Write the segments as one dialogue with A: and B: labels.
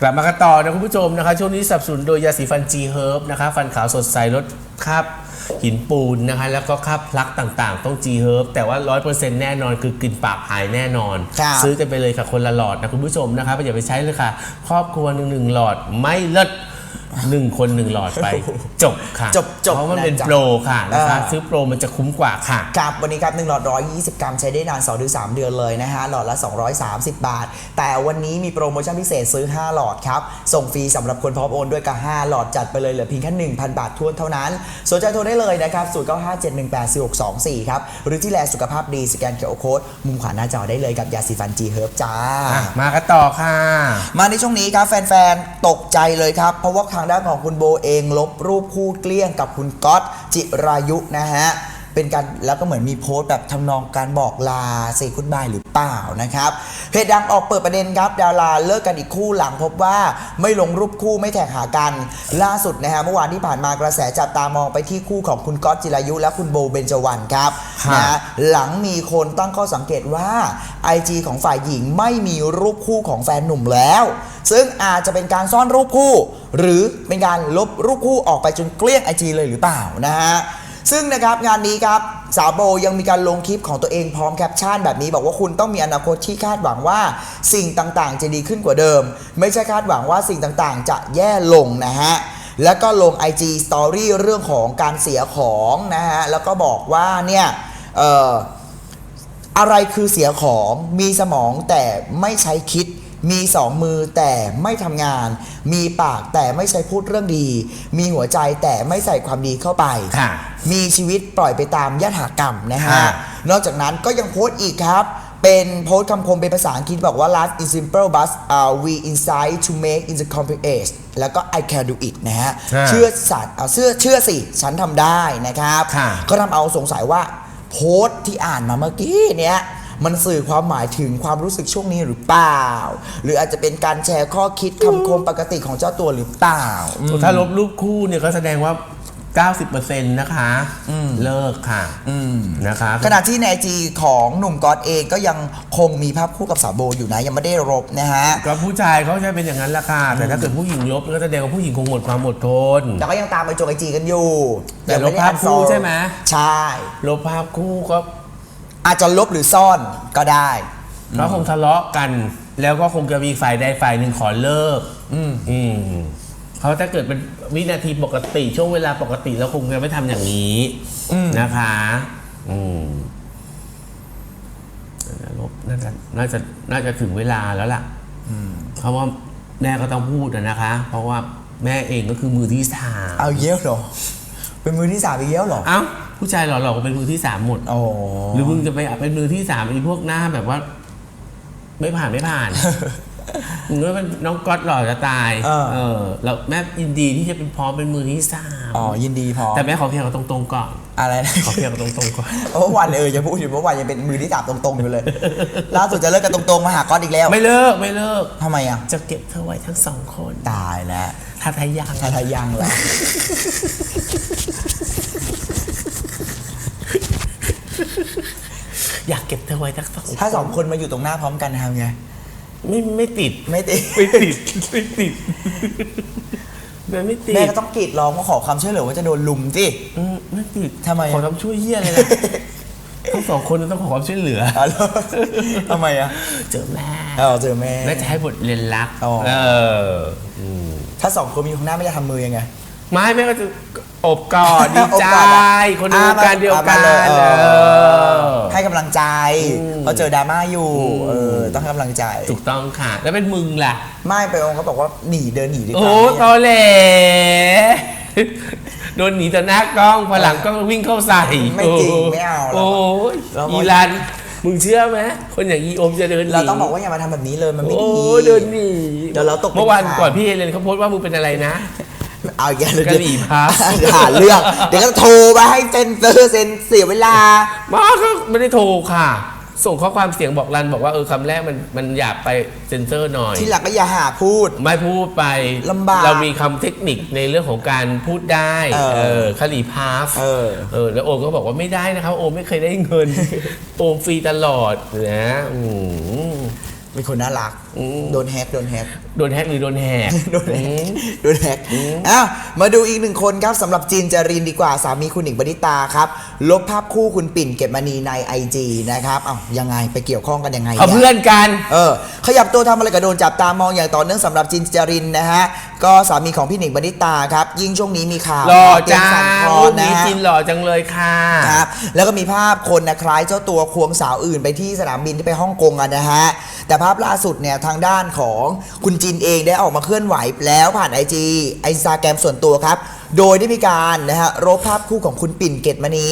A: กลับมากันต่อนะคุณผู้ชมนะคะช่วงนี้สนับสนุนโดยยาสีฟัน G Herb นะคะฟันขาวสดใสลดคราบหินปูนนะคะแล้วก็คราบพลักต่างๆ ต้อง G Herb แต่ว่า 100%แน่นอนคือกลิ่นปากหายแน่นอน
B: ครับ
A: ซื้อกันไปเลยค่ะคนละหลอดนะคุณผู้ชมนะคะอย่าไปใช้เลยค่ะ ครอบครัวหนึ่งหนึ่งหลอดไม่เลิศ หนึ่งคนหนึ่งหลอดไป จบค่ะ
B: จบจบ
A: เพราะมันเป็น
B: นะจ๊ะ
A: โปรค่ะนะคะ
B: อ่า
A: ซื้อโปรมันจะคุ้มกว่าค่ะ
B: ครับวันนี้ครับ1หลอด 120 กรัมใช้ได้นาน 2-3 เดือนเลยนะฮะ หลอดละ 230 บาท แต่วันนี้มีโปรโมชั่นพิเศษซื้อ 5 หลอดครับ ส่งฟรีสำหรับคนพร้อมโอนด้วยกับ 5 หลอดจัดไปเลยเหลือเพียงแค่ 1,000 บาททวนเท่านั้น สนใจโทรได้เลยนะครับ 0957184624 ครับ หรือที่แลสุขภาพดีสแกนเคอร์โค้ดมุมขวาหน้าจอได้เลยกับยาสีฟันจีเฮิร์บจ้า
A: อะมากันต่อค่ะ
B: มาในช่วงนี้ครับแฟน ๆ ตกใจเลยครับ เพราะว่าทางด้านของคุณโบเองลบรูปคู่เกลี้ยงกับคุณก๊อตจิรายุนะฮะเป็นการแล้วก็เหมือนมีโพสต์แบบทำนองการบอกลาเซคุดบายหรือเปล่านะครับเพจดังออกเปิดประเด็นครับดาราเลิกกันอีกคู่หลังพบว่าไม่ลงรูปคู่ไม่แท็กหากัน ล่าสุดนะฮะเมื่อวานที่ผ่านมากระแสจับตามองไปที่คู่ของคุณก๊อตจิรายุ และคุณโบเบนจวรรณครับ
A: ค่ะ
B: นะฮะหลังมีคนตั้งข้อสังเกตว่า IG ของฝ่ายหญิงไม่มีรูปคู่ของแฟนหนุ่มแล้ว ซึ่งอาจจะเป็นการซ่อนรูปคู่ หรือเป็นการลบรูปคู่ออกไปจนเกลี้ยง IG เลยหรือเปล่านะฮะซึ่งนะครับงานนี้ครับสาวโบยังมีการลงคลิปของตัวเองพร้อมแคปชั่นแบบนี้ บอกว่าคุณต้องมีอนาคตที่คาดหวังว่าสิ่งต่างๆ จะดีขึ้นกว่าเดิม ไม่ใช่คาดหวังว่าสิ่งต่างๆ จะแย่ลงนะฮะแล้วก็ลง IG Story เรื่องของการเสียของนะฮะแล้วก็บอกว่าเนี่ยอออะไรคือเสียของมีสมองแต่ไม่ใช้คิด มีสองมือแต่ไม่ทำงาน มีปากแต่ไม่ใช้พูดเรื่องดี มีหัวใจแต่ไม่ใส่ความดีเข้าไป
A: ค่ะ
B: มีชีวิตปล่อยไปตามยถากรรมนะฮะ
A: ค่ะ
B: นอกจากนั้นก็ยังโพสต์อีกครับ เป็นโพสต์คำคมเป็นภาษาอังกฤษบอกว่า life is simple but uh, we inside to make it complex แล้วก็ I can do it นะฮะ
A: ค่ะ
B: เชื่อสัตว์เอาเชื่อเชื่อสิ ฉันทำได้นะครับ
A: ค่ะ
B: ก็ทำเอาสงสัยว่าโพสต์ที่อ่านมาเมื่อกี้เนี้ย มันสื่อความหมายถึงความรู้สึกช่วงนี้หรือเปล่า หรืออาจจะเป็นการแชร์ข้อคิดคำคมปกติของเจ้าตัวหรือเปล่า
A: ถ้าลบรูปคู่เนี่ยก็แสดงว่า 90%นะคะเลิกค่ะนะคะ
B: ขณะที่ในไอจีของหนุ่มก๊อตเองก็ยังคงมีภาพคู่กับสาวโบอยู่นะยังไม่ได้ลบนะฮะ
A: ก็ผู้ชายเขาจะเป็นอย่างนั้นละค่ะ แต่ถ้าเกิดผู้หญิงลบก็แสดงว่าผู้หญิงคงหมดความอดทน
B: แต่ก็ยังตามไปจงไอจีกันอยู่
A: แต่
B: ยัง
A: ลบภาพคู่ใช่ไหม
B: ใช่
A: ลบภาพคู่ก็
B: อาจจะลบหรือซ่อนก็ได้
A: ก็คงทะเลาะกัน แล้วก็คงจะมีฝ่ายใดฝ่ายหนึ่งขอเลิก อืมเขาถ้าเกิดเป็นวินาทีปกติช่วงเวลาปกติแล้วคงจะไม่ทำอย่างนี้นะคะ อืมลบน่าจะน่าจะน่าจะถึงเวลาแล้วล่ะเพราะว่าแม่ก็ต้องพูดอะนะคะ เพราะว่าแม่เองก็คือมือที่สาม
B: เอาเยี่ยวเหรอ เป็นมือที่สามอีกเยี่ยวเหรอ
A: เอ้า ผู้ชายหล่อๆก็เป็นมือที่สามหมด
B: โอ้
A: หรือมึงจะไปเป็นมือที่สามไอ้พวกหน้าแบบว่า ไม่ผ่านไม่ผ่าน มึงก็เป็นน้องก๊อตหล่อจะตาย
B: เออ
A: เออ แล้วแม่ยินดีที่จะเป็นพร้อมเป็นมือที่สาม
B: อ๋อ ยินดีพอ
A: แต่แม่ขอเคลียร์กันตรงๆก่อน
B: อะไรนะ
A: ขอเคลียร์กันตรงๆก่อน
B: เมื่อวานเออยังพูดอยู่เมื่อวานยังเป็นมือที่สามตรงๆอยู่เลย ล่าสุดจะเลิกกันตรงๆมาหาก๊อตอีกแล้ว
A: ไม่เลิกไม่เลิก
B: ทำไมอะ
A: จะเก็บเธอไว้ทั้งสองคน
B: ตายแล้ว
A: ถ้าทายัง
B: ทาทายังเหรอ
A: อยาก เก็บเธอไว้ทั้งสอง
B: ถ้าสองคนมาอยู่ตรงหน้าพร้อมกันทำไง
A: ไม่ไม่ติด
B: ไม่ติด
A: ไม่ติดไม่ติดมันไม่ติด
B: แม่ก็ต้องกรีดร้องว่าขอความช่วยเหลือว่าจะโดนลุมสิ
A: อืมไม่ติด
B: ทำไมอะ
A: ขอทำช่วยเฮียอะไรล่ะทั้งสองคนต้องขอความช่วยเหลือ
B: อ๋อเหรอทำไมอะ
A: เจอแม่
B: เออเจอแม่
A: แม่จะให้บทเรียนรัก
B: อ๋อ
A: เออ
B: ถ้าสองคนมีอยู่ข้างหน้าไม่จะทำมือยังไง
A: ไม่แม่ก็จะอบกอดดีใจ
B: อบกอดอะ
A: คนในวงการเดียวกั
B: อะ
A: น
B: มาเลยเออ
A: เออ
B: ให้กำลังใจ
A: อืม
B: เพราะเจอดราม่าอยู่เออต้องให้กำลังใจ
A: ถูกต้องค่ะ แล้วเป็นมึงล่ะ
B: ไม่ไปองค์เขาบอกว่าหนีเดินหนีดีก
A: โอ้
B: ว่า
A: ตอแหลโดนหนีต่อหน้ากล้องพอหลังกล้องวิ่งเข้าใส่
B: ไม่จริงไม่เอาเรา
A: โอ้ย
B: เราบอก
A: อีรัน มึงเชื่อไหมคนอย่างอีโอมจะเดินหนี
B: เราต้องบอกว่าอย่ามาทำแบบนี้เลยมันไม่
A: โอ้
B: ดี
A: เดินหนี
B: เดี๋ยวเราตกเป็น
A: เมื่อวาน
B: ข่าว
A: ก่อนพี่เฮเลนเขาโพสต์ว่ามึงเป็นอะไรนะ
B: เอาอย่างเลย
A: กะหรี่พับ
B: หาเรื่อง เดี๋ยวก็โทรมาให้เซ็นเซอร์เซ็นเสียเวลา
A: มาก็ไม่ได้โทรค่ะ ส่งข้อความเสียงบอกรันบอกว่าเออคำแรกมันมันหยาบไปเซ็นเซอร์หน่อย
B: ที่หลังก็อย่าหาพูด
A: ไม่พูดไป
B: ลำบาก
A: เรามีคำเทคนิคในเรื่องของการพูดได้
B: เออ
A: เออคลีพาฟ
B: เออ
A: เออ แล้วโอมก็บอกว่าไม่ได้นะครับ โอมไม่เคยได้เงิน โอมฟรีตลอดนะอืม
B: เป็นคนน่ารัก โดนแฮกโดนแฮก
A: โดนแฮกหรือโดนแหก
B: โดนแฮกโดนแฮกอ้าวมาดูอีกหนึ่งคนครับสำหรับจินจารินดีกว่าสามีคุณหนิงบดิตาครับ ลบภาพคู่คุณปิ่นเก็บมณีใน IG นะครับอ้าวยังไงไปเกี่ยวข้องกันยังไง
A: เขา
B: นี่ย
A: เพื่อนกัน
B: เออขยับตัวทำอะไรก็โดนจับตามองอย่างต่อเนื่องสำหรับจินจารินนะฮะก็สามีของพี่หนิงบดิตาครับยิ่งช่วงนี้มีข่าว
A: หล่อ
B: เตีย
A: จ้าง
B: สั่นคลอ
A: รู
B: น
A: ป
B: นะ
A: นี้
B: ฮะ
A: จินหล่อจังเลยค่ะ
B: ครับแล้วก็มีภาพคนนะคล้ายเจ้าตัวควงสาวอื่นไปที่สนามบินที่ไปฮ่องกงอะนะฮะ แต่ภาพล่าสุดเนี่ยทางด้านของคุณจินเองได้ออกมาเคลื่อนไหวแล้วผ่าน IG ไอ n ซ t a แกรมส่วนตัวครับ โดยได้มีการนะฮะลบภาพคู่ของคุณปิ่นเกตมณี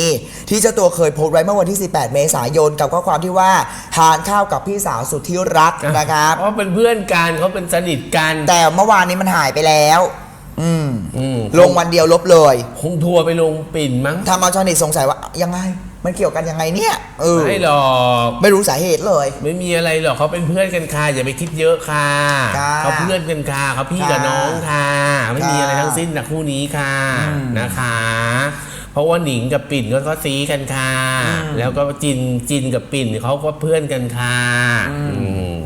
B: ที่เจ้าตัวเคยโพสต์ไว้เมื่อวันที่ 18 เมษายนกับข้อความที่ว่าทานข้าวกับพี่สาวสุดที่รักนะครับ
A: เพราะเป็นเพื่อนกันเขาเป็นสนิทกัน
B: แต่เมื่อวานนี้มันหายไปแล้ว อืม
A: อืม
B: ลงวันเดียวลบเลย
A: คงทัวร์ไปลงปิ่นมั้ง
B: ทำเอาชาวเน็ตสงสัยว่ายังไง มันเกี่ยวกันยังไงเนี่ยเออ
A: ไม่หรอก
B: ไม่รู้สาเหตุเลย
A: ไม่มีอะไรหรอกเขาเป็นเพื่อนกันค่ะอย่าไปคิดเยอะค่ะ
B: ค่ะ
A: เขาเพื่อนกันค่ะเขาพี่กับ
B: ค่ะ
A: น้องค่ะไม่มี
B: ค่ะ
A: อะไรทั้งสิ้นนะคู่นี้ค่ะนะคะ เพราะว่าหนิงกับปิ่นก็ก็ซีกันค่ะ แล้วก็จินจินกับปิ่นเขาก็เพื่อนกันค่ะอืม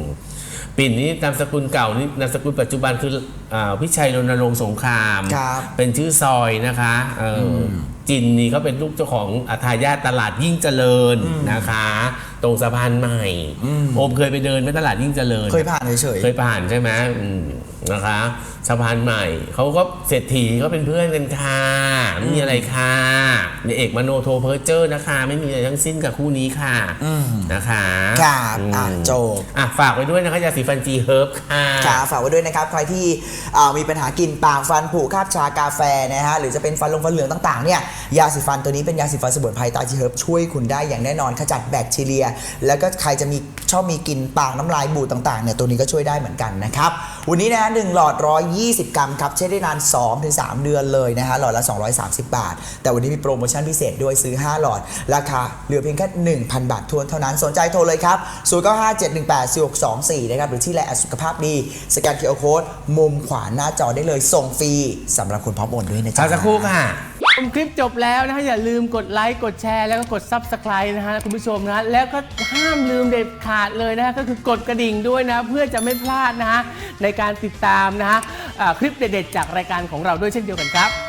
A: ปิ่นนี่นามสกุลเก่านี่นามสกุลปัจจุบันคืออ่าพิชัยรณรงค์สงคราม
B: ครับ
A: เป็นชื่อซอยนะคะเอออ จินนี่เขาเป็นลูกเจ้าของอาทายาตลาดยิ่งเจริญนะคะ ตรงสะพานใหม่โอมเคยไปเดินไหมตลาดยิ่งเจริญ
B: เคยผ่านเฉย
A: เคยผ่านใช่ไหมอืมนะคะ สะพานใหม่เขาก็เศรษฐีเขาเป็นเพื่อนกันค่ะไม่มีอะไรค่ะในเอกมโนโทเพอร์เจอร์นะคะ ไม่มีอะไรทั้งสิ้นกับคู่นี้ค่ะนะคะ
B: ๆครับ
A: อืม
B: อะจบ
A: อะฝากไว้ด้วยนะคะยาสีฟันจีเฮิร์บค่ะ
B: ค่ะฝากไว้ด้วยนะครับ ใครที่อ่ามีปัญหากลิ่นปากฟันผุคราบชากาแฟนะฮะหรือจะเป็นฟันลงฟันเหลืองต่างๆเนี่ยยาสีฟันตัวนี้เป็นยาสีฟันสมุนไพรตาจีเฮิร์บช่วยคุณได้อย่างแน่นอนขจัดแบคทีเรีย แล้วก็ใครจะมีชอบมีกลิ่นปากน้ำลายบูดต่างๆเนี่ยตัวนี้ก็ช่วยได้เหมือนกันนะครับวันนี้นะหนึ่งหลอด120 กรัมครับใช้ได้นาน 2-3 เดือนเลยนะฮะหลอดละ 230 บาท แต่วันนี้มีโปรโมชั่นพิเศษด้วยซื้อ 5 หลอด ราคาเหลือเพียงแค่ 1,000 บาททวนเท่านั้นสนใจโทรเลยครับ0957184624นะครับหรือที่แลสุขภาพดี สแกนเคอร์โค้ดมุมขวาหน้าจอได้เลยส่งฟรีสำหรับคนพร้อมโอนด้วยนะจ๊ะ
A: พักสักครู่ค่ะ
C: ชมคลิปจบแล้วนะฮะอย่าลืมกดไลค์กดแชร์แล้วก็กด Subscribe นะฮะคุณผู้ชมนะฮะแล้วก็ห้ามลืมเด็ดขาดเลยนะฮะก็คือกดกระดิ่งด้วยนะ เพื่อจะไม่พลาดนะฮะในการติดตามนะฮะอ่า คลิปเด็ดๆจากรายการของเราด้วยเช่นเดียวกันครับ